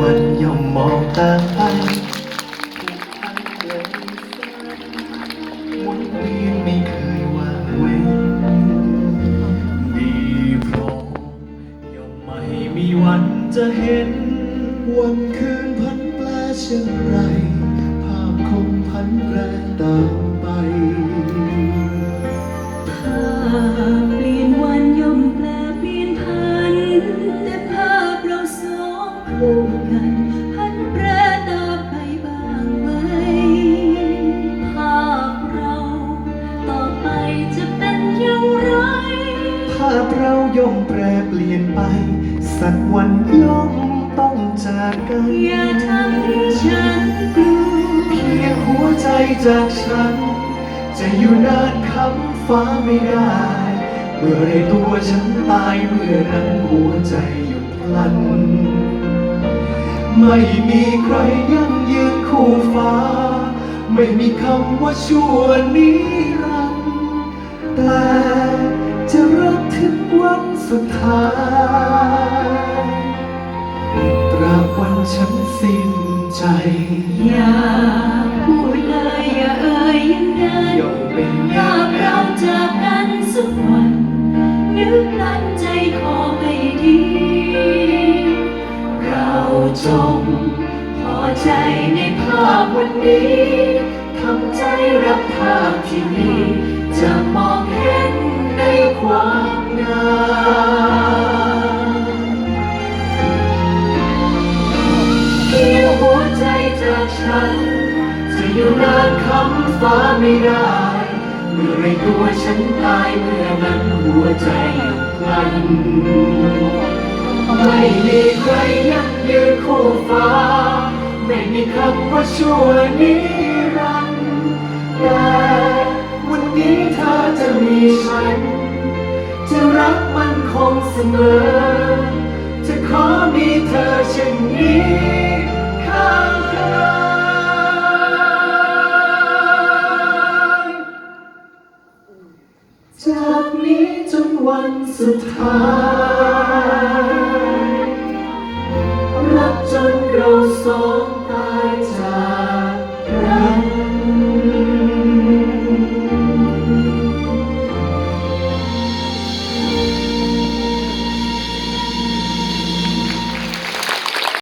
วันย่อมมองตามไปหมุนเวียนไม่เคยวางเว้นดีพร้อมย่อมไม่มีวันจะเห็น วันคืนพันแปลเช่นไร ภาพคงพันแปรตามไป คู่กันพันแปรต่อไปบ้างไหมภาพเราต่อไปจะเป็นอย่างไรภาพเราย่อมแปรเปลี่ยนไป สักวันย่อมต้องจากกันอย่าทำให้ฉันกลัวเพียงหัวใจจากฉัน จะอยู่นานคำฟ้าไม่ได้เมื่อไรตัวฉันตายเมื่อนั้นหัวใจหยุดพลัน ไม่มีใครยั่งยืนคู่ฟ้า ไม่มีคำว่าชั่วนิรันดร์แต่จะรักถึงวันสุดท้ายตราบวันฉันสิ้นใจ อย่าพูดเลยอย่าเอ่ยยังนั้นยอมเป็นภาย่างพเราจากกันสักวัน จง พอใจในภาพวันนี้ทำใจรับภาพที่มีจะมองเห็นในความงามเพียงหัวใจจากฉัน จะอยู่นานคำฟ้าไม่ได้เมื่อไรตัวฉันตายเมื่อนั้นหัวใจหยุดพลัน ไม่มีใครยั่งยืนคู่ฟ้า ไม่มีคำว่าชั่วนิรันดร์แต่วันนี้เธอจะมีฉัน จะรักมันคงเสมอ จากนี้จนวันสุดท้าย รักจนเราสอง